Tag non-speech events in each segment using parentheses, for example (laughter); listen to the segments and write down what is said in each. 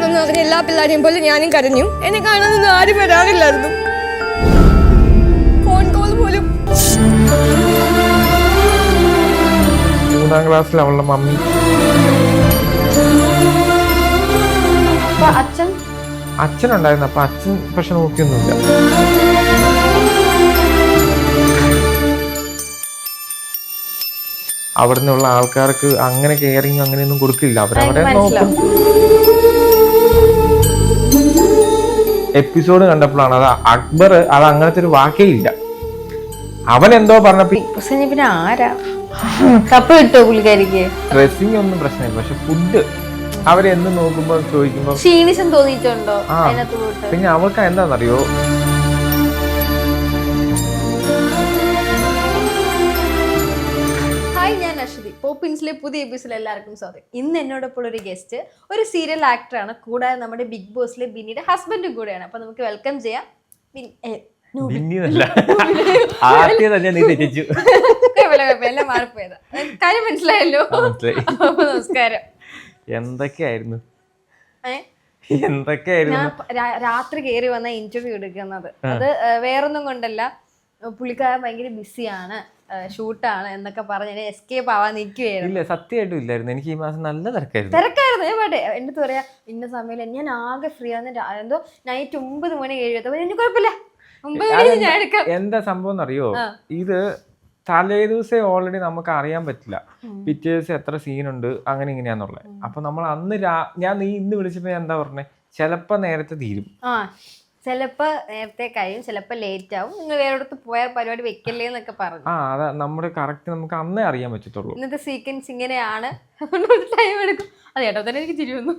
കാണുമെന്ന് പറഞ്ഞ എല്ലാ പിള്ളേരെയും പോലെ ഞാനും കരഞ്ഞു. എന്നെ കാണാനൊന്നും ആരും വരാറില്ലായിരുന്നു. ഫോൺ കോൾ പോലും. മൂന്നാം ക്ലാസ്സിൽ അവളുടെ മമ്മി. അപ്പൊ അച്ഛൻ? അച്ഛനുണ്ടായിരുന്നു. അപ്പൊ അച്ഛൻ പക്ഷെ നോക്കിയൊന്നുമില്ല. അവിടെ നിന്നുള്ള ആൾക്കാർക്ക് അങ്ങനെ കെയറിങ് അങ്ങനെയൊന്നും കൊടുക്കില്ല. അവരവിടെ നോക്കും. എപ്പിസോഡ് കണ്ടപ്പോഴാണ് അത് അക്ബർ അത് അങ്ങനത്തെ ഒരു വാക്കേ ഇല്ല അവൻ എന്തോ പറഞ്ഞപ്പോ ഡ്രസ്സിംഗ് പിന്നെ ആരാ? കപ്പ് കിട്ടോ പുള്ളിക്കാരിക്ക്? ഡ്രസ്സിങ് ഒന്നും പ്രശ്നമില്ല പക്ഷെ ഫുഡ് അവരെന്ന് നോക്കുമ്പോ ചോദിക്കുമ്പോ ക്ഷീണിച്ചം തോന്നിയിട്ടുണ്ടോ പിന്നെ അവൾക്ക് എന്താണെന്നറിയോ പോപ്പിൻസിലെ പുതിയ എപ്പിസോഡിൽ എല്ലാവർക്കും സ്വാഗതം. ഇന്ന് എന്നോടൊപ്പം ഒരു ഗസ്റ്റ് ഒരു സീരിയൽ ആക്ടറാണ് കൂടാതെ നമ്മുടെ ബിഗ് ബോസിലെ ബിന്നിയുടെ ഹസ്ബൻഡും കൂടെയാണ്. അപ്പൊ നമുക്ക് വെൽക്കം ചെയ്യാം. എല്ലാം മാറിപ്പോയതാ. കാര്യം മനസ്സിലായല്ലോ. നമസ്കാരം. എന്തൊക്കെയായിരുന്നു? എന്തൊക്കെയായിരുന്നു? രാത്രി കയറി വന്ന ഇന്റർവ്യൂ എടുക്കുന്നത്. അത് വേറൊന്നും കൊണ്ടല്ല. പുള്ളിക്കാരൻ ഭയങ്കര ബിസിയാണ് ഷൂട്ടാണ് എന്നൊക്കെ പറഞ്ഞ് എസ്കേപ്പ് ആവാൻ നിൽക്കുകയായിരുന്നു ഇല്ല സത്യമായിട്ടും ഇല്ലായിരുന്നു. എനിക്ക് ഈ മാസം നല്ല തിരക്കായിരുന്നു. തിരക്കായിരുന്നു ഞാൻ പാട്ടെ എന്റെ പറയാ ഇന്ന സമയം ഞാൻ ആകെ ഫ്രീ ആണ് എന്തോ നൈറ്റ് ഒമ്പത് മണി കഴിയും എനിക്ക് കുഴപ്പമില്ല ഒമ്പത് മണി ഞാൻ എടുക്കാം. എന്താ സംഭവം എന്നറിയോ. ഇത് തലേ ദിവസം ഓൾറെഡി നമുക്ക് അറിയാൻ പറ്റില്ല. പിറ്റേ ദിവസം എത്ര സീനുണ്ട് അങ്ങനെ ഇങ്ങനെയാന്നുള്ളത്. അപ്പൊ നമ്മൾ അന്ന് രാ- ഞാൻ നീ ഇന്ന് വിളിച്ചപ്പോ എന്താ പറഞ്ഞേ? ചിലപ്പോ നേരത്തെ തീരും. ചിലപ്പോ നേരത്തെ കഴിയും ചിലപ്പോ ലേറ്റ് ആവും. നിങ്ങൾ വേറെടുത്ത് പോയാൽ പരിപാടി വെക്കല്ലേ എന്നൊക്കെ പറഞ്ഞു. ആ അതാ നമ്മുടെ കറക്റ്റ് നമുക്ക് അന്നേ അറിയാൻ പറ്റത്തുള്ളൂ. ഇന്നത്തെ സീക്വൻസ് ഇങ്ങനെയാണ്. ടൈം എടുക്കും. അത് ഏട്ടോ തന്നെ എനിക്ക് ചിരി വന്നു.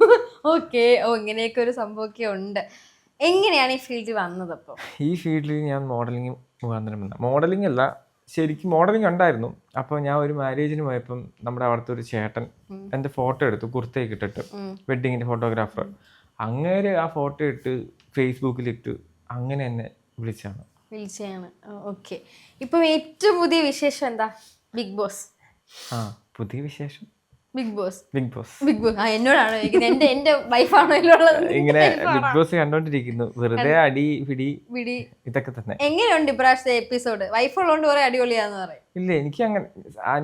ഓക്കെ ഓ ഇങ്ങനെയൊക്കെ ഒരു സംഭവമൊക്കെ ഉണ്ട്. എങ്ങനെയാണ് ഈ ഫീൽഡിൽ വന്നത് അപ്പോൾ ഈ ഫീൽഡിൽ ഞാൻ മോഡലിംഗ് മുഖാന്തരം വന്ന മോഡലിംഗ് അല്ല ശരിക്കും മോഡലിംഗ് ഉണ്ടായിരുന്നു. അപ്പോൾ ഞാൻ ഒരു മാരേജിന് പോയപ്പം നമ്മുടെ അവിടുത്തെ ഒരു ചേട്ടൻ എന്റെ ഫോട്ടോ എടുത്തു കുർത്തയൊക്കെ ഇട്ടിട്ട്. വെഡിങ്ങിന്റെ ഫോട്ടോഗ്രാഫർ അങ്ങേര് ആ ഫോട്ടോ ഇട്ട് ഫേസ്ബുക്കിലിട്ട് അങ്ങനെ എന്നെ വിളിച്ചാണ്. വിളിച്ചാണ് ഓക്കെ. ഇപ്പം ഏറ്റവും പുതിയ വിശേഷം എന്താ? ബിഗ് ബോസ് ആ പുതിയ വിശേഷം? Bigg Boss Bigg Boss Bigg Boss ആ എന്നോടാണോ എന്റെ എന്റെ വൈഫാണോ (laughs) ഇങ്ങനെ ബിഗ് ബോസ് കണ്ടോണ്ടിരിക്കുന്നു. വെറുതെ അടി പിടി വിടി ഇതൊക്കെ തന്നെ. എങ്ങനെയുണ്ട് ഇപ്രാവശ്യത്തെ എപ്പിസോഡ് വൈഫ് ഉള്ളതുകൊണ്ട് കുറെ അടിപൊളിയാന്ന് പറയും. ഇല്ല എനിക്ക് അങ്ങനെ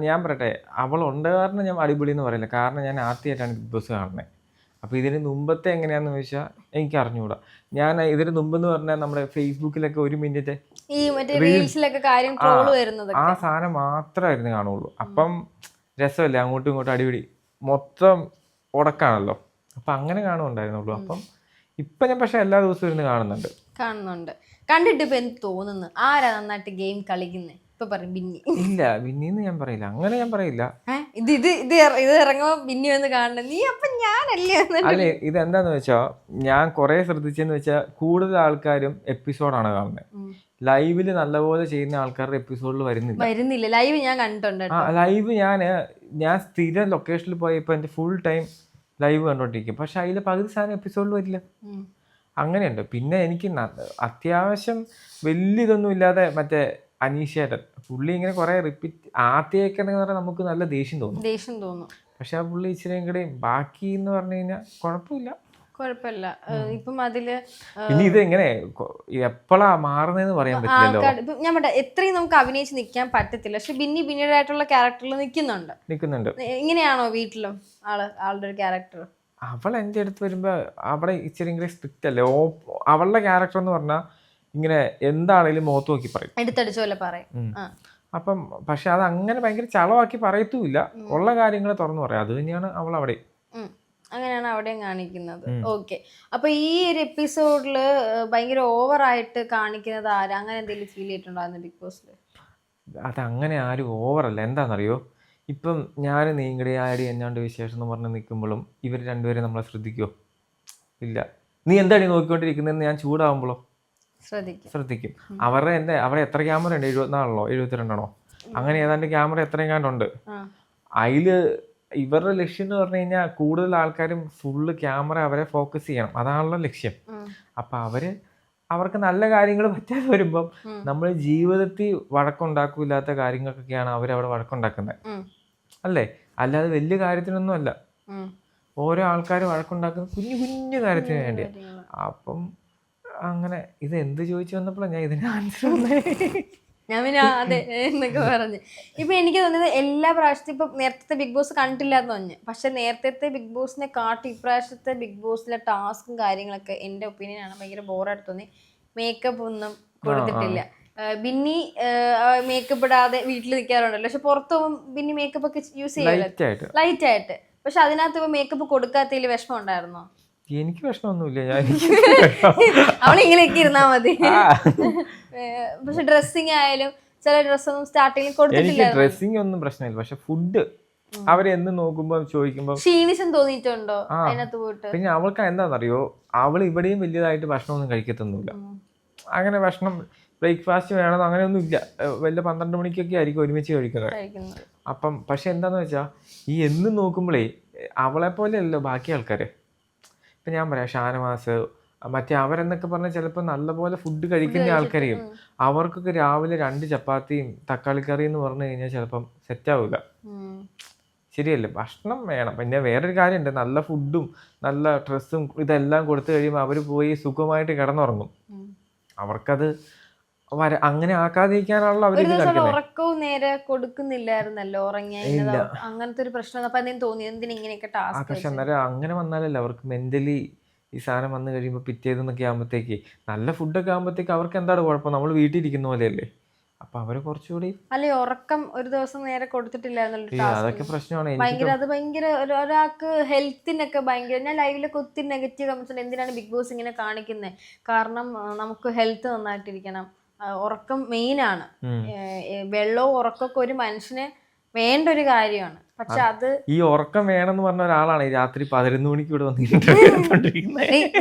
ഞാൻ പറയട്ടെ. അവൾ ഉണ്ട് കാരണം ഞാൻ അടിപൊളി എന്ന് പറയില്ല. കാരണം ഞാൻ ആദ്യമായിട്ടാണ് ബിഗ് ബോസ് കാണുന്നത് അപ്പോൾ ഇതിന് മുമ്പത്തെ എങ്ങനെയാന്ന് ചോദിച്ചാൽ എനിക്ക് അറിഞ്ഞുകൂടാ ഞാൻ ഇതിന് മുമ്പെന്ന് പറഞ്ഞാൽ നമ്മുടെ ഫേസ്ബുക്കിലൊക്കെ ഒരു മിനിറ്റ് ഈ മറ്റേ റീൽസിലൊക്കെ കാര്യം വരുന്നത് ആ സാധനം മാത്രമായിരുന്നു കാണുള്ളൂ. അപ്പം രസമല്ലേ അങ്ങോട്ടും ഇങ്ങോട്ടും അടിപിടി. മൊത്തം ഉടക്കാണല്ലോ അപ്പം അങ്ങനെ കാണുന്നുണ്ടായിരുന്നുള്ളൂ. അപ്പം ഇപ്പം ഞാൻ പക്ഷെ എല്ലാ ദിവസവും ഇരുന്ന് കാണുന്നുണ്ട്. കാണുന്നുണ്ട്. കണ്ടിട്ട് ഇപ്പൊ എന്ത് തോന്നുന്നു? ആരാ നന്നായിട്ട് ഗെയിം കളിക്കുന്നത് ഇപ്പൊ പറയും ബിന്നി. ഇല്ല പിന്നീന്ന് ഞാൻ പറയില്ല. അങ്ങനെ ഞാൻ പറയില്ല? ഇത് ഇത് ഇത് ഇത് ഇറങ്ങുമ്പോ പിന്നെ വന്ന് കാണണം നീ അപ്പൊ ഞാനല്ലേ അല്ലെ ഇത് ഇതെന്താന്ന് വെച്ചാ ഞാൻ കുറെ ശ്രദ്ധിച്ചെന്ന് വെച്ചാ കൂടുതൽ ആൾക്കാരും എപ്പിസോഡാണ് കാണുന്നത്. ലൈവിൽ നല്ലപോലെ ചെയ്യുന്ന ആൾക്കാരുടെ എപ്പിസോഡിൽ വരുന്നില്ല. വരുന്നില്ല. ലൈവ് ഞാൻ കണ്ടിട്ടുണ്ട് ആ ലൈവ് ഞാൻ ഞാൻ സ്ഥിരം ലൊക്കേഷനിൽ പോയപ്പോൾ എന്റെ ഫുൾ ടൈം ലൈവ് കണ്ടോണ്ടിരിക്കും. പക്ഷെ അതിൽ പകുതി സാധനം എപ്പിസോഡിൽ വരില്ല. അങ്ങനെയുണ്ട്. പിന്നെ എനിക്ക് അത്യാവശ്യം വലിയ ഇതൊന്നും ഇല്ലാതെ മറ്റേ അനീഷേട്ടൻ. പുള്ളി ഇങ്ങനെ കുറെ റിപ്പീറ്റ് ആദ്യമൊക്കെ എന്ന് പറഞ്ഞാൽ നമുക്ക് നല്ല ദേഷ്യം തോന്നും. ദേഷ്യം തോന്നും. പക്ഷെ ആ പുള്ളി ഇച്ചിരിയും കൂടെ ബാക്കി എന്ന് പറഞ്ഞു കഴിഞ്ഞാൽ കുഴപ്പമില്ല. കുഴപ്പമില്ല. ഇപ്പം അതിൽ ഇനി ഇത് എങ്ങനെ? എപ്പോഴാ മാറുന്നതെന്ന് പറയാൻ പറ്റില്ലല്ലോ. ഞാൻ എത്രയും നമുക്ക് അഭിനയിച്ച് നിൽക്കാൻ പറ്റത്തില്ല. പക്ഷെ ബിന്നി ബിന്നിയുടേതായിട്ടുള്ള ക്യാരക്ടറിൽ നിൽക്കുന്നുണ്ട്. നിൽക്കുന്നുണ്ട്. ഇങ്ങനെയാണോ വീട്ടിലും ആൾ ആളുടെ ഒരു ക്യാരക്ടർ അവൾ എന്റെ അടുത്ത് വരുമ്പോൾ അവളെ ഇച്ചിരി സ്ട്രിക്റ്റ് അല്ലേ. അവളുടെ ക്യാരക്ടർ എന്ന് പറഞ്ഞാൽ ഇങ്ങനെ എന്താണേലും മുഖത്ത് നോക്കി പറയും. അപ്പം പക്ഷെ അത് അങ്ങനെ ഭയങ്കര ചളവാക്കി പറയത്തുമില്ല. ഉള്ള കാര്യങ്ങൾ തുറന്നു പറയാം. അത് തന്നെയാണ് അവൾ അവിടെ. അങ്ങനെയാണ് അവിടെ കാണിക്കുന്നത്. ഓക്കെ. അപ്പൊ ഈ ഒരു എപ്പിസോഡിൽ ഭയങ്കര ഓവറായിട്ട് കാണിക്കുന്നത് ആരാ? അങ്ങനെ എന്തെങ്കിലും ഫീൽ ചെയ്തിട്ടുണ്ടായിരുന്നു ബിഗ് ബോസിൽ അത് അങ്ങനെ ആരും ഓവറല്ല എന്താണെന്നറിയോ ഇപ്പം ഞാൻ നീങ്കടി ആടി എന്നാണ്ട് വിശേഷം എന്ന് പറഞ്ഞ് നിൽക്കുമ്പോഴും ഇവർ രണ്ടുപേരും നമ്മളെ ശ്രദ്ധിക്കുമോ ഇല്ല. നീ എന്താണ് നോക്കിക്കൊണ്ടിരിക്കുന്നതെന്ന് ഞാൻ ചൂടാവുമ്പോഴോ? ശ്രദ്ധിക്കും. ശ്രദ്ധിക്കും. അവരുടെ എന്റെ അവിടെ എത്ര ക്യാമറ ഉണ്ട്? എഴുപത്തിനാലാണോ എഴുപത്തിരണ്ടാണോ? അങ്ങനെ ഏതാണ്ട് ക്യാമറ എത്രയും കണ്ടുണ്ട് അതിൽ ഇവരുടെ ലക്ഷ്യം എന്ന് പറഞ്ഞു കഴിഞ്ഞാൽ കൂടുതൽ ആൾക്കാരും ഫുള്ള് ക്യാമറ അവരെ ഫോക്കസ് ചെയ്യണം. അതാണല്ലോ ലക്ഷ്യം. അപ്പൊ അവർ അവർക്ക് നല്ല കാര്യങ്ങൾ പറ്റാതെ വരുമ്പം നമ്മൾ ജീവിതത്തിൽ വഴക്കുണ്ടാക്കൂല്ലാത്ത കാര്യങ്ങൾക്കൊക്കെയാണ് അവർ അവിടെ വഴക്കുണ്ടാക്കുന്നത് അല്ലേ? അല്ലാതെ വലിയ കാര്യത്തിനൊന്നും അല്ല. ഓരോ ആൾക്കാർ വഴക്കുണ്ടാക്കുന്ന കുഞ്ഞു കുഞ്ഞു കാര്യത്തിന് വേണ്ടിയാണ് അപ്പം അങ്ങനെ ഇത് എന്ത് ചോദിച്ചു വന്നപ്പോഴാണ് ഞാൻ ഇതിന് ആൻസർ ഞാൻ പിന്നെ അതെ എന്നൊക്കെ പറഞ്ഞു. ഇപ്പൊ എനിക്ക് തോന്നിയത് എല്ലാ പ്രാവശ്യത്തും ഇപ്പൊ നേരത്തെ ബിഗ് ബോസ് കണ്ടില്ല എന്ന് പറഞ്ഞു. പക്ഷെ നേരത്തെ ബിഗ് ബോസിനെ കാട്ടി ഇപ്രാവശ്യത്തെ ബിഗ് ബോസിലെ ടാസ്കും കാര്യങ്ങളൊക്കെ എന്റെ ഒപ്പീനിയൻ ആണ് ഭയങ്കര ബോറായിട്ട് തോന്നി. മേക്കപ്പ് ഒന്നും കൊടുത്തിട്ടില്ല. ബിന്നി മേക്കപ്പ് ഇടാതെ വീട്ടിൽ നിൽക്കാറുണ്ടല്ലോ. പക്ഷെ പുറത്ത് പോകുമ്പോൾ ബിന്നി മേക്കപ്പ് ഒക്കെ യൂസ് ആയിട്ട്. ലൈറ്റ് ആയിട്ട്. പക്ഷെ അതിനകത്ത് ഇപ്പൊ മേക്കപ്പ് കൊടുക്കാത്തതിൽ വിഷമം ഉണ്ടായിരുന്നോ? എനിക്ക് വിഷമൊന്നുമില്ല ഞാൻ (laughs) അവളിങ്ങനെയൊക്കെ ഇരുന്നാ മതി. പക്ഷെ ഡ്രസ്സിങ് ആയാലും ചില ഡ്രസ്സൊന്നും സ്റ്റാർട്ടിങ്ങിൽ കൊടുത്തിട്ടില്ല ഡ്രസ്സിങ് ഒന്നും പ്രശ്നമില്ല. പക്ഷെ ഫുഡ് അവരെന്ന് നോക്കുമ്പോ ചോദിക്കുമ്പോ ക്ഷീണിച്ചും തോന്നിയിട്ടുണ്ടോ അതിനകത്ത് പോയിട്ട്? പിന്നെ അവൾക്ക് എന്താണെന്നറിയോ അവൾ ഇവിടെയും വലിയതായിട്ട് ഭക്ഷണമൊന്നും കഴിക്കത്തൊന്നുമില്ല. അങ്ങനെ ഭക്ഷണം ബ്രേക്ക്ഫാസ്റ്റ് വേണം അങ്ങനെയൊന്നും ഇല്ല. വല്ല പന്ത്രണ്ട് മണിക്കൊക്കെ ആയിരിക്കും ഒരുമിച്ച് കഴിക്കുന്നത്. കഴിക്കുന്നത്. അപ്പം പക്ഷെ എന്താന്ന് വെച്ചാ ഈ എന്ന് നോക്കുമ്പോഴേ അവളെ പോലെയല്ലോ ബാക്കി ആൾക്കാര്. ഇപ്പൊ ഞാൻ പറയാം ഷാനവാസ് മറ്റേ അവരെന്നൊക്കെ പറഞ്ഞാൽ ചിലപ്പോൾ നല്ലപോലെ ഫുഡ് കഴിക്കുന്ന ആൾക്കാരെയും അവർക്കൊക്കെ രാവിലെ രണ്ട് ചപ്പാത്തിയും തക്കാളി കറി എന്ന് പറഞ്ഞു കഴിഞ്ഞാൽ ചിലപ്പം സെറ്റ് ആവില്ല ഉം. ശരിയല്ലേ? ഭക്ഷണം വേണം. പിന്നെ വേറൊരു കാര്യമുണ്ട്. നല്ല ഫുഡും നല്ല ഡ്രസ്സും ഇതെല്ലാം കൊടുത്തു കഴിയുമ്പോൾ അവർ പോയി സുഖമായിട്ട് കിടന്നുറങ്ങും. അവർക്കത് അങ്ങനെ ആക്കാതിരിക്കാനുള്ള അവർ ഉറക്കവും നേരെ കൊടുക്കുന്നില്ലായിരുന്നല്ലോ ഉറങ്ങിയ. അങ്ങനത്തെ ഒരു പ്രശ്നം അപ്പൊ എന്തെങ്കിലും തോന്നി? എന്തിനാ ഇങ്ങനെയൊക്കെ ആ ടാസ്ക് പക്ഷെ അന്നേരം അങ്ങനെ വന്നാലല്ലേ അവർക്ക് മെന്റലി ഈ സാധനം വന്നു കഴിയുമ്പോൾ പിറ്റേതെന്നൊക്കെ ആകുമ്പോഴത്തേക്ക് നല്ല ഫുഡൊക്കെ ആകുമ്പോഴത്തേക്ക് അവർക്ക് എന്താണ് കുഴപ്പം? നമ്മൾ വീട്ടിൽ ഇരിക്കുന്ന പോലെയല്ലേ. അപ്പൊ അവർ കുറച്ചുകൂടി അല്ലെ ഉറക്കം ഒരു ദിവസം നേരെ കൊടുത്തിട്ടില്ലായിരുന്നു അതൊക്കെ പ്രശ്നമാണ്. ഭയങ്കര അത് ഭയങ്കര ഒരു- ഒരാൾക്ക് ഹെൽത്തിനൊക്കെ ഭയങ്കര ഞാൻ ലൈവിലൊക്കെ ഒത്തിരി നെഗറ്റീവ് കമന്റ്സ് എന്തിനാണ് ബിഗ് ബോസ് ഇങ്ങനെ കാണിക്കുന്നത് കാരണം നമുക്ക് ഹെൽത്ത് നന്നായിട്ടിരിക്കണം. ഉറക്കം ഏ, വെള്ളവും ഉറക്കമൊക്കെ ഒരു മനുഷ്യന് വേണ്ട ഒരു കാര്യമാണ്. പക്ഷെ അത് ഈ ഉറക്കം വേണമെന്ന് പറഞ്ഞ ഒരാളാണ് രാത്രി പതിനൊന്ന് മണിക്ക് ഇവിടെ വന്നിട്ട്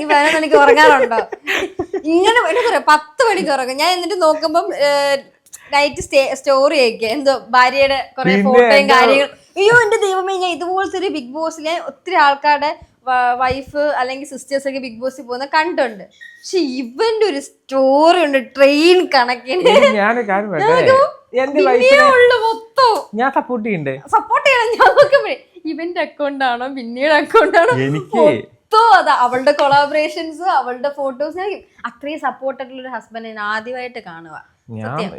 പതിനൊന്ന് മണിക്ക് ഉറങ്ങാറുണ്ടോ? ഇങ്ങനെ എനിക്ക് പത്ത് മണിക്ക് ഉറങ്ങും. ഞാൻ എന്നിട്ട് നോക്കുമ്പം നൈറ്റ് സ്റ്റേ സ്റ്റോറി ഒക്കെ എന്തോ ഭാര്യയുടെ കുറെ ഫോട്ടോയും കാര്യങ്ങളും. അയ്യോ എന്റെ ദൈവമേ ഞാൻ ഇതുപോലത്തെ ഒരു ബിഗ് ബോസ് ഞാൻ ഒത്തിരി ആൾക്കാരുടെ വൈഫ് അല്ലെങ്കിൽ സിസ്റ്റേഴ്സ് ഒക്കെ ബിഗ് ബോസിൽ പോകുന്ന കണ്ടുണ്ട്. പക്ഷെ ഇവന്റെ ഒരു സ്റ്റോറി ഉണ്ട് ട്രെയിൻ കണക്കിന്. ഞാൻ ഞാൻ സപ്പോർട്ട് ചെയ്യണ്ടേ? സപ്പോർട്ട് ചെയ്യണം ഞാൻ നോക്കുമ്പോഴേ ഇവന്റെ അക്കൗണ്ട് ആണോ പിന്നീട് അക്കൗണ്ട് ആണോ? എനിക്ക് മൊത്തം അതാ അവളുടെ കൊളാബറേഷൻസ് അവളുടെ ഫോട്ടോസ് ഞാൻ അത്രയും സപ്പോർട്ട് ആയിട്ടുള്ള ഒരു ഹസ്ബൻഡ് ഞാൻ ആദ്യമായിട്ട് കാണുക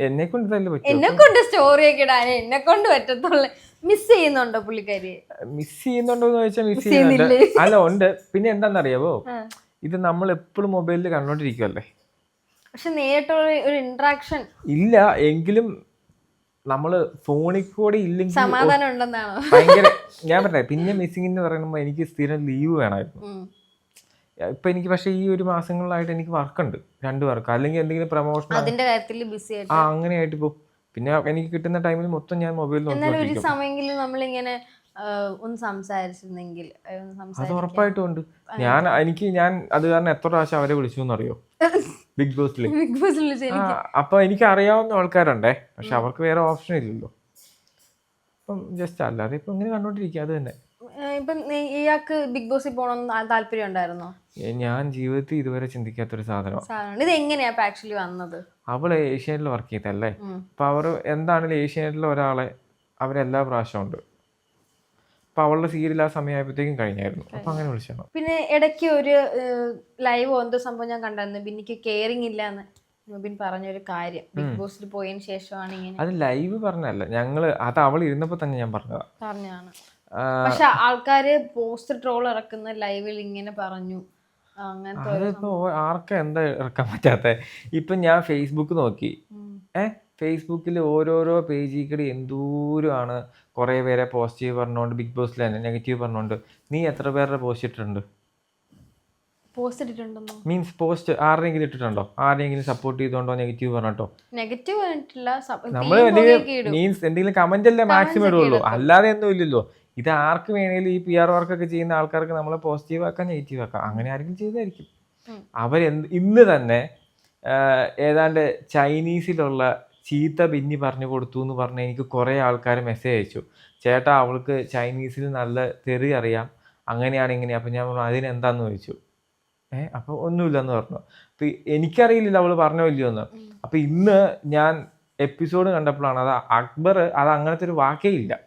എന്നെ കൊണ്ട് സ്റ്റോറി ഒക്കെ ഇടാൻ എന്നെ കൊണ്ട് പറ്റത്തുള്ളു. മിസ് ചെയ്യുന്നുണ്ടോ പുള്ളിക്കാരി? മിസ് ചെയ്യുന്നുണ്ടോ എന്ന് ചോദിച്ചാൽ മിസ് ചെയ്യുന്നില്ല? ചെയ്യുന്നുണ്ട് അല്ല ഉണ്ട്. പിന്നെ എന്താണെന്നറിയാവോ അറിയാവോ ഇത് നമ്മൾ എപ്പോഴും മൊബൈലിൽ കണ്ടോണ്ടിരിക്കുവല്ലേ? പക്ഷെ നേരിട്ടുള്ള ഒരു ഇന്ററാക്ഷൻ ഇല്ല എങ്കിലും നമ്മൾ ഫോണിൽ കൂടെ ഇല്ലെങ്കിൽ സമാധാനം ഉണ്ടെന്നാണോ? ഭയങ്കര ഞാൻ പറഞ്ഞ പിന്നെ മിസ്സിംഗ് എന്ന് പറയുമ്പോൾ എനിക്ക് സ്ഥിരം ലീവ് വേണമായിരുന്നു. ഇപ്പൊ എനിക്ക് പക്ഷേ ഈ ഒരു മാസങ്ങളിലായിട്ട് എനിക്ക് വർക്കുണ്ട് രണ്ട് വർക്ക് അല്ലെങ്കിൽ എന്തെങ്കിലും പ്രൊമോഷൻ അതിന്റെ കാര്യത്തിൽ ബിസി ആ അങ്ങനെയായിട്ട് പോകും പിന്നെ എനിക്ക് കിട്ടുന്ന ടൈമിൽ മൊത്തം ഞാൻ മൊബൈൽ എന്നാലും ഒരു സമയമെങ്കിലും നമ്മളിങ്ങനെ ഒന്ന് സംസാരിച്ചിരുന്നെങ്കിൽ അത് ഉറപ്പായിട്ടുണ്ട് ഉറപ്പായിട്ടും ഉണ്ട്. ഞാൻ എനിക്ക് ഞാൻ അത് കാരണം എത്ര പ്രാവശ്യം അവരെ വിളിച്ചു എന്നറിയോ? ബിഗ് ബോസിൽ ബിഗ് ബോസിൽ അപ്പൊ എനിക്ക് അറിയാവുന്ന ആൾക്കാരുണ്ടേ. പക്ഷെ അവർക്ക് വേറെ ഓപ്ഷൻ ഇല്ലല്ലോ. അപ്പം ജസ്റ്റ് അല്ലാതെ ഇപ്പൊ ഇങ്ങനെ കണ്ടോണ്ടിരിക്കുക അത് തന്നെ. ഇപ്പൊ ഇയാൾക്ക് ബിഗ് ബോസിൽ താ- താല്പര്യം ഉണ്ടായിരുന്നോ ഞാൻ ജീവിതത്തിൽ ഇതുവരെ ചിന്തിക്കാത്തൊരു ഒരു സാധനം ഇത് എങ്ങനെയാ ആക്ച്വലി വന്നത്? അവൾ ഏഷ്യാനെറ്റിൽ വർക്ക് ചെയ്തല്ലേ അപ്പം അവർ എന്താണെങ്കിലും ഏഷ്യാനെറ്റിൽ ഒരാളെ അവരെല്ലാ പ്രാവശ്യം ഉണ്ട്. അപ്പൊ അവളുടെ സീരിയൽ ആ സമയമായപ്പോഴത്തേക്കും കഴിഞ്ഞായിരുന്നു. അപ്പൊ അങ്ങനെ വിളിച്ചാണ് പിന്നെ ഇടയ്ക്ക് ഒരു ലൈവ് എന്തോ സംഭവം ഞാൻ കണ്ടായിരുന്നു. ബിന്നിക്ക് കെയറിങ് ഇല്ല എന്ന് പറഞ്ഞൊരു കാര്യം. ബിഗ് ബോസിൽ പോയതിന് ശേഷമാണ് ഇങ്ങനെ. അത് ലൈവ് പറഞ്ഞല്ല ഞങ്ങൾ അത് അവൾ ഇരുന്നപ്പോ തന്നെ ഞാൻ പറഞ്ഞതാ. പറഞ്ഞതാണ്. ആ, പക്ഷെ ആൾക്കാര് പോസ്റ്റ് ട്രോൾ ഇറക്കുന്ന ലൈവിൽ ഇങ്ങനെ പറഞ്ഞു. അതിപ്പോ ആർക്കാ എന്താ ഇറക്കാൻ പറ്റാത്ത? ഇപ്പൊ ഞാൻ ഫേസ്ബുക്ക് നോക്കി. ഏഹ് ഏ? ഫേസ്ബുക്കിൽ ഓരോരോ പേജിൽ കൂടി എന്തോരമാണ് കുറേ പേരെ പോസിറ്റീവ് പറഞ്ഞുകൊണ്ട് ബിഗ് ബോസിൽ തന്നെ നെഗറ്റീവ് പറഞ്ഞുകൊണ്ട് നീ എത്ര പേരുടെ പോസ്റ്റ് ഇട്ടിട്ടുണ്ട്? മീൻസ് പോസ്റ്റ് ആരുടെയെങ്കിലും ഇട്ടിട്ടുണ്ടോ? ആരെങ്കിലും സപ്പോർട്ട് ചെയ്തോണ്ടോ നെഗറ്റീവ് പറഞ്ഞിട്ടോ? നെഗറ്റീവ് എന്തെങ്കിലും മീൻസ് എന്തെങ്കിലും കമന്റ് അല്ലേ മാക്സിമം ഇടുള്ളൂ. അല്ലാതെ ഒന്നും ഇല്ലല്ലോ. ഇത് ആർക്ക് വേണേലും ഈ പി ആർ വർക്കൊക്കെ ചെയ്യുന്ന ആൾക്കാർക്ക് നമ്മളെ പോസിറ്റീവ് ആക്കാം നെഗറ്റീവ് ആക്കാം. അങ്ങനെ ആരെങ്കിലും ചെയ്തായിരിക്കും. അവരെന്ത് ഇന്ന് തന്നെ ഏതാണ്ട് ചൈനീസിലുള്ള ചീത്ത ബിന്നി പറഞ്ഞു കൊടുത്തു എന്ന് പറഞ്ഞ് എനിക്ക് കുറേ ആൾക്കാർ മെസ്സേജ് അയച്ചു. ചേട്ടാ അവൾക്ക് ചൈനീസിൽ നല്ല തെറി അറിയാം. അങ്ങനെയാണ് ഇങ്ങനെ. അപ്പം ഞാൻ പറഞ്ഞു അതിനെന്താന്ന് ചോദിച്ചു. ഏഹ് അപ്പോൾ ഒന്നുമില്ലെന്ന് പറഞ്ഞു. അപ്പം എനിക്കറിയില്ലല്ലോ അവൾ പറഞ്ഞോ ഇല്ലയോ എന്ന്. അപ്പം ഇന്ന് ഞാൻ എപ്പിസോഡ് കണ്ടപ്പോഴാണ് അത് അക്ബർ അത് അങ്ങനത്തെ ഒരു വാക്കേ ഇല്ല.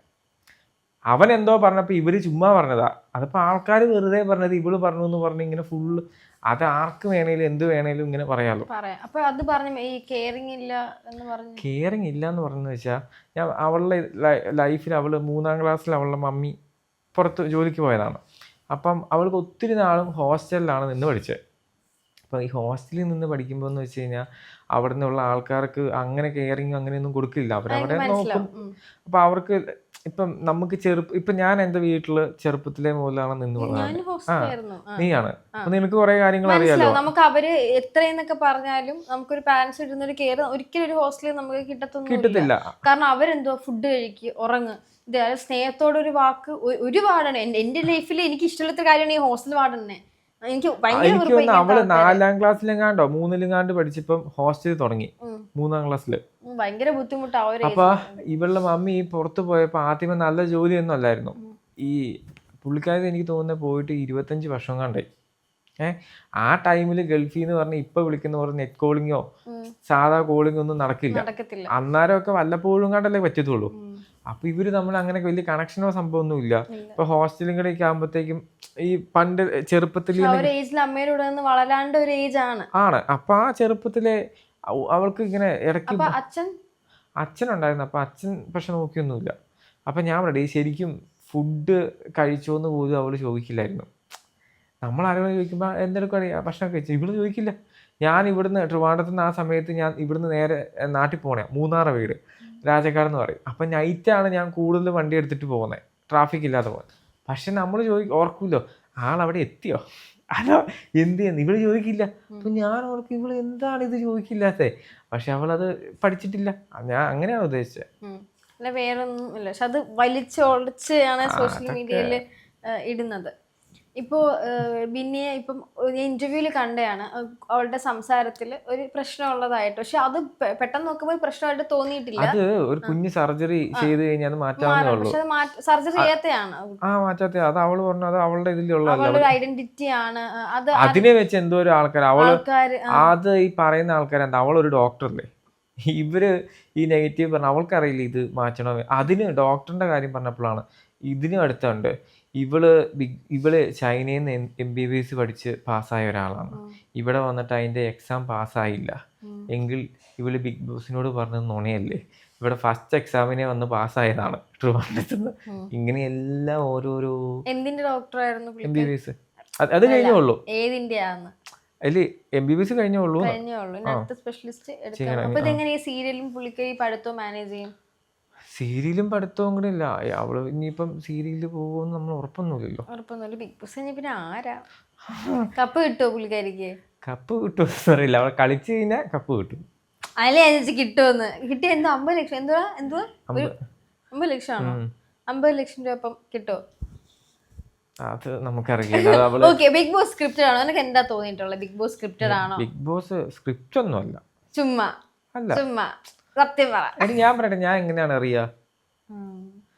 അവൻ എന്തോ പറഞ്ഞപ്പോൾ ഇവർ ചുമ്മാ പറഞ്ഞതാ. അതിപ്പോൾ ആൾക്കാർ വെറുതെ പറഞ്ഞത് ഇവൾ പറഞ്ഞു എന്ന് പറഞ്ഞ് ഇങ്ങനെ ഫുള്ള് അത് ആർക്ക് വേണേലും എന്ത് വേണേലും ഇങ്ങനെ പറയാലോ. പറയാം. അപ്പൊ അത് പറഞ്ഞു ഈ കെയറിങ് ഇല്ല എന്ന് പറഞ്ഞു കെയറിങ് ഇല്ല എന്ന് പറഞ്ഞു വെച്ചാൽ ഞാൻ അവളുടെ ലൈഫിൽ അവൾ മൂന്നാം ക്ലാസ്സിൽ അവളുടെ മമ്മി പുറത്ത് ജോലിക്ക് പോയതാണ്. അപ്പം അവൾക്ക് ഒത്തിരി നാളും ഹോസ്റ്റലിലാണ് നിന്ന് പഠിച്ചത് അപ്പം ഈ ഹോസ്റ്റലിൽ നിന്ന് പഠിക്കുമ്പോൾ എന്ന് വെച്ച് കഴിഞ്ഞാൽ അവിടെ നിന്നുള്ള ആൾക്കാർക്ക് അങ്ങനെ കെയറിങ് അങ്ങനെയൊന്നും കൊടുക്കില്ല. അവരവിടെ നോക്കും. അപ്പോൾ അവർക്ക് ഇപ്പം നമുക്ക് ചെറുപ്പം ഇപ്പൊ ഞാൻ എന്റെ വീട്ടിൽ ചെറുപ്പത്തിലെ മുതലാണ് നിന്ന് വളർന്നത്. നീയാണ്. അപ്പൊ നിനക്ക് കുറെ കാര്യങ്ങൾ അറിയാലോ? നമുക്ക് അവർ എത്രയെന്നൊക്കെ പറഞ്ഞാലും നമുക്കൊരു പാരന്റ്സ് ഇടുന്ന ഒരു കെയർ ഒരിക്കലും ഒരു ഹോസ്റ്റലിൽ നമുക്ക് കിട്ടത്തൊന്നും കിട്ടത്തില്ല. കാരണം അവരെന്തോ ഫുഡ് കഴിക്കുക ഉറങ്ങ്. ഇത് സ്നേഹത്തോടെ ഒരു വാക്ക് ഒരുപാടാണ്. ഒരു എന്റെ ലൈഫിൽ എനിക്ക് ഇഷ്ടമില്ലാത്ത കാര്യമാണ് ഈ ഹോസ്റ്റൽ പാടുന്നേ എനിക്ക് തോന്നുന്നു അവൾ ഇങ്ങനത്തെ ആൾക്കാരെ. നാലാം ക്ലാസ്സിലെങ്ങാണ്ടോ മൂന്നിലെങ്ങാണ്ട് പഠിച്ചപ്പം ഹോസ്റ്റലിൽ തുടങ്ങി. മൂന്നാം ക്ലാസ്സിൽ ഭയങ്കര ബുദ്ധിമുട്ടാവും അപ്പൊ ഇവളുടെ മമ്മി പുറത്തു പോയപ്പോ ആദ്യമേ നല്ല ജോലിയൊന്നും അല്ലായിരുന്നു. ഈ പുള്ളിക്കാരി എനിക്ക് തോന്നുന്നത് പോയിട്ട് ഇരുപത്തഞ്ച് വർഷം കണ്ടായി ഏഹ് ആ ടൈമിൽ ഗൾഫിൽ എന്ന് പറഞ്ഞാൽ ഇപ്പൊ വിളിക്കുന്ന പോലെ നെറ്റ് കോളിങ്ങോ സാധാ കോളിംഗ് ഒന്നും നടക്കില്ല അന്നേരമൊക്കെ വല്ലപ്പോഴും കണ്ടല്ലേ പറ്റത്തുള്ളൂ. അപ്പൊ ഇവർ നമ്മൾ അങ്ങനെ വലിയ കണക്ഷനോ സംഭവമൊന്നും ഇല്ല. ഇപ്പൊ ഹോസ്റ്റലും കൂടെ ഒക്കെ ആകുമ്പോഴത്തേക്കും ഈ പണ്ട് ചെറുപ്പത്തിൽ അമ്മയുടെ വളരാണ്ട് ഒരു ഏജ് ആണ്. ആണ്. അപ്പൊ ആ ചെറുപ്പത്തിലെ അവൾക്ക് ഇങ്ങനെ ഇടയ്ക്ക് അച്ഛൻ അച്ഛൻ? അച്ഛനുണ്ടായിരുന്നു. അപ്പൊ അച്ഛൻ പക്ഷെ നോക്കിയൊന്നുമില്ല. അപ്പൊ ഞാൻ പറയട്ടെ ഈ ശരിക്കും ഫുഡ് കഴിച്ചോന്ന് പോലും അവൾ ചോദിക്കില്ലായിരുന്നു. നമ്മൾ ആരോടും ചോദിക്കുമ്പോൾ എന്തെടുക്കും ഭക്ഷണം കഴിച്ചു? ഇവിടെ ചോദിക്കില്ല. ഞാൻ ഇവിടുന്ന് ട്രിവാണ്ടത്തുനിന്ന് ആ സമയത്ത് ഞാൻ ഇവിടുന്ന് നേരെ നാട്ടിൽ പോകണേ മൂന്നാറ വീട്. രാജക്കാട് എന്ന് പറയും. അപ്പം നൈറ്റാണ് ഞാൻ കൂടുതൽ വണ്ടി എടുത്തിട്ട് പോകുന്നത് ട്രാഫിക് ഇല്ലാതെ പോകുന്നത് പക്ഷെ നമ്മൾ ചോദി ഓർക്കുമല്ലോ ആളവിടെ എത്തിയോ? അല്ല എന്ത് ചെയ്യുന്നു ഇവൾ ചോദിക്കില്ല. അപ്പൊ ഞാൻ ഓർക്കും ഇവൾ എന്താണ് ഇത് ചോദിക്കില്ലാത്തത് പക്ഷെ അത് പഠിച്ചിട്ടില്ല. ഞാൻ അങ്ങനെയാണ് ഉദ്ദേശിച്ചത് അല്ല വേറൊന്നും ഇല്ല. പക്ഷെ അത് വലിച്ചൊളിച്ചാണ് സോഷ്യൽ മീഡിയയിൽ ഇടുന്നത്. ഇപ്പോ ബിന്നിയെ ഇപ്പം ഇന്റർവ്യൂവിൽ കണ്ടതാണ് അവളുടെ സംസാരത്തിൽ ഒരു പ്രശ്നമുള്ളതായിട്ട്. പക്ഷെ അത് പെട്ടെന്ന് നോക്കുമ്പോൾ പ്രശ്നമായിട്ട് തോന്നിയിട്ടില്ല. അത് ഒരു കുഞ്ഞു സർജറി ചെയ്ത് കഴിഞ്ഞാൽ മാറ്റാവുന്നേ ഉള്ളൂ. സർജറി ചെയ്യാത്തതാണ് ആ മാറ്റാത്ത അത് അവൾ പറഞ്ഞു അത് അവളുടെ ഇതിലുള്ളതല്ല ഒരു ഐഡന്റിറ്റി ആണ്. അത് അതിനെ വെച്ച് എന്തോ ഒരു ആൾക്കാർ അവൾ അത് ഈ പറയുന്ന ആൾക്കാർ എന്താ? അവളൊരു ഡോക്ടറല്ലേ? ഇവർ ഈ നെഗറ്റീവ് പറഞ്ഞ അവൾക്കറിയില്ല ഇത് മാറ്റണോ വേ- അതിന് ഡോക്ടറിന്റെ കാര്യം പറഞ്ഞപ്പോഴാണ് ഇതിനും അടുത്തുണ്ട്. ഇവൾ ബിഗ് ഇവൾ ചൈനയിൽ നിന്ന് എം ബി ബി എസ് പഠിച്ച് പാസ്സായ ഒരാളാണ്. ഇവിടെ വന്നിട്ട് അതിന്റെ എക്സാം പാസ്സായില്ല. എങ്കിൽ ഇവൾ ബിഗ് ബോസിനോട് പറഞ്ഞത് നുണയല്ലേ? ഇവിടെ ഫസ്റ്റ് എക്സാമിനെ വന്ന് പാസ്സായതാണ് ട്രിവാൻഡ്രത്ത് നിന്ന് ഇങ്ങനെയെല്ലാം ഓരോരോ എന്തിന്റെ ഡോക്ടറായിരുന്നു എം ബി ബി എസ് അത് കഴിഞ്ഞോളൂ ഏതിന്റെയാന്ന് അല്ലേ എം ബി ബി എസ് കഴിഞ്ഞേ ഉള്ളൂ കഴിഞ്ഞേ ഉള്ളൂ അടുത്ത സ്പെഷ്യലിസ്റ്റ് എടുക്കണം. അപ്പൊ ഇതെങ്ങനെ ഈ സീരിയലും പുള്ളിക്കാരി പഠിത്തവും മാനേജ് ചെയ്യും? സീരിയലും പഠിത്തവും കൂടെ ഇല്ല. അവൾ ഇനിയിപ്പം സീരിയലിൽ പോകുമെന്ന് നമ്മൾ ഉറപ്പൊന്നുമില്ലല്ലോ. ഉറപ്പൊന്നുമില്ല. ബിഗ് ബോസ് കഴിഞ്ഞ പിന്നെ ആരാ? കപ്പ് കിട്ടുമോ പുള്ളിക്കാരിക്ക്? കപ്പ് കിട്ടുമോ അറിയില്ല. അവളെ കളിച്ചു കഴിഞ്ഞാൽ കപ്പ് കിട്ടും. അല്ലേ അനുസരിച്ച് കിട്ടുമെന്ന് കിട്ടിയ എന്തോ അമ്പത് ലക്ഷം. എന്തോ എന്തോ ഒരു അമ്പത്. ലക്ഷമാണോ? അമ്പത് ലക്ഷം രൂപ അപ്പം കിട്ടുമോ അത് നമുക്കറിയില്ല. ഓക്കെ ബിഗ് ബോസ് സ്ക്രിപ്റ്റഡ് ആണോ? നിനക്ക് എന്താ തോന്നിയിട്ടുള്ളത്? ബിഗ് ബോസ് സ്ക്രിപ്റ്റഡ് ആണോ? ബിഗ് ബോസ് സ്ക്രിപ്റ്റ് ഒന്നും അല്ല. ചുമ്മാ ചുമ്മാ. സത്യം പറ. ഞാൻ പറയട്ടെ ഞാൻ എങ്ങനെയാണ് അറിയാ?